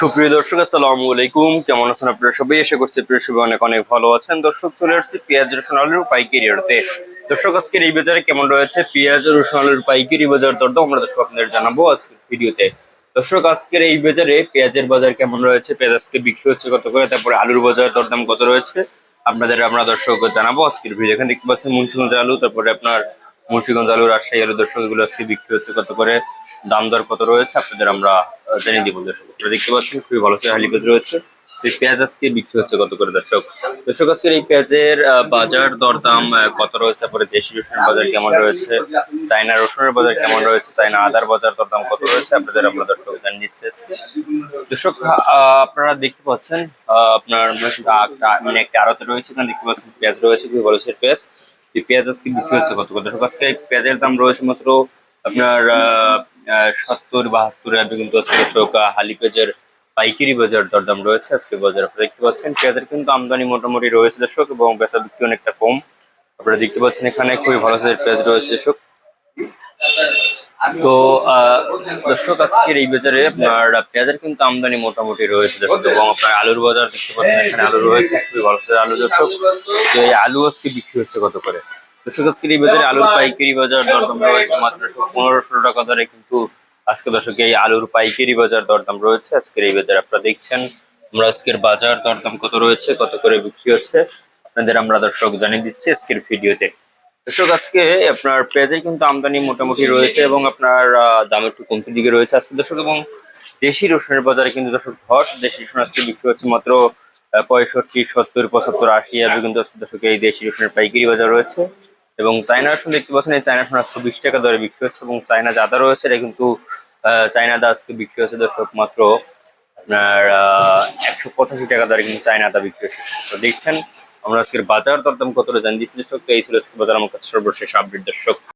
সুপ্রিয় দর্শক, আসসালামু আলাইকুম। কেমন আছেন আপনারা সবাই? আশা করছি প্রিয় সবাই অনেক অনেক ভালো আছেন। দর্শক, চলে আসছি পেঁয়াজ, রসুন, আলুর পাইকারি আড়তে দর্শক, আজকের এই বাজারে কেমন রয়েছে? পেঁয়াজ, রসুন, আলুর পাইকারি বাজার দরদাম আমরা দর্শক আপনাদের জানাব আজকের ভিডিওতে। দর্শক, আজকের এই বাজারে পেঁয়াজের বাজার কেমন রয়েছে? পেঁয়াজ আজকে বিক্রি হচ্ছে কত করে? তারপরে আলুর বাজার দরদাম কত রয়েছে? আপনাদের, আমরা দর্শক জানাব আজকের ভিডিও। এখানে দেখতে পাচ্ছেন মুন্সিগঞ্জ আলু, তারপরে আপনার মুন্সিগঞ্জ আলু, রাজশাহী আলু দর্শক এগুলো আজকে বিক্রি হচ্ছে কত করে? দাম দর কত রয়েছে? আপনাদের আমরা জানিয়ে দিব দর্শক। আপনারা দেখতে পাচ্ছেন, খুবই ভালো হালি পেঁয়াজ রয়েছে। এই পেঁয়াজ আজকে বিক্রি হচ্ছে কত করে, দর্শক? দর্শক, আজকের এই পেঁয়াজের বাজার দরদাম কত রয়েছে? তারপরে দেশি রসুনের বাজার কেমন রয়েছে? চাইনা রসুনের বাজার কেমন রয়েছে? চাইনা আদার বাজার দরদাম কত রয়েছে? আপনাদের আমরা দর্শক জানিয়ে দিচ্ছি। দর্শক আপনারা দেখতে পাচ্ছেন আপনার মানে একটা আড়তে রয়েছে। এখানে দেখতে পাচ্ছেন পেঁয়াজ রয়েছে, খুবই ভালো সে পেঁয়াজ। এই পেঁয়াজ আজকে বিক্রি হচ্ছে কত করে? দর্শক, আজকে পেঁয়াজের দাম রয়েছে মাত্র আপনার সত্তর বাহাত্তর আজকে দর্শক আহ, হালি পেঁয়াজের পাইকারি বাজার দরদাম রয়েছে। আজকে বাজার আপনারা দেখতে পাচ্ছেন পেঁয়াজের কিন্তু আমদানি মোটামুটি রয়েছে দর্শক এবং বেচা বিক্রি অনেকটা কম। আপনারা দেখতে পাচ্ছেন এখানে খুবই ভালো সাইজের পেঁয়াজ রয়েছে দর্শক। তো দর্শক আজকের এই বাজারে আপনার পেঁয়াজের কিন্তু আমদানি মোটামুটি রয়েছে দর্শক এবং আপনার আলুর বাজার দেখতে পাচ্ছেন এখানে আলু রয়েছে খুবই ভালো সাইজের আলু দর্শক। তো এই আলু আজকে বিক্রি হচ্ছে কত করে? দর্শক আজকের এই বাজারে আলুর পাইকারি বাজার দরদাম রয়েছে মাত্র পনেরোশো টাকা দরে, কিন্তু আজকে দর্শক এই আলুর পাইকারি বাজার দরদাম রয়েছে। আজকের এই বাজার আপনারা দেখছেন, আমরা আজকের বাজার দরদাম কত রয়েছে, কত করে বিক্রি হচ্ছে, আপনাদের আমরা দর্শক জানিয়ে দিচ্ছি আজকের ভিডিওতে। দর্শক, আজকে আপনার পেঁয়াজের কিন্তু আমদানি মোটামুটি রয়েছে এবং আপনার দাম একটু কমতির দিকে রয়েছে আজকে দর্শক এবং দেশি রসুনের বাজারে কিন্তু দর্শক ধস, দেশি রসুন আজকে বিক্রি হচ্ছে মাত্র পঁয়ষট্টি, সত্তর, পঁচাত্তর, আশি, এভাবে কিন্তু দর্শক এই দেশি রসুনের পাইকারি বাজার রয়েছে। এবং চায়না রসুন দেখতে পাচ্ছেন এই চায়না রসুন একশো বিশ টাকা দরে বিক্রি হচ্ছে এবং চায়না জাদা রয়েছে, এটা কিন্তু চায়না দা আজকে বিক্রি হচ্ছে দর্শক মাত্র আপনার একশো পঁচাশি টাকা দরে কিন্তু চায়না দা বিক্রি হচ্ছে দেখছেন, আমরা আজকের বাজার দরদাম কতটা জানি দিচ্ছি দর্শক। এই ছিল আজকে বাজার, আমার কাছে সর্বশেষ আপডেট দর্শক।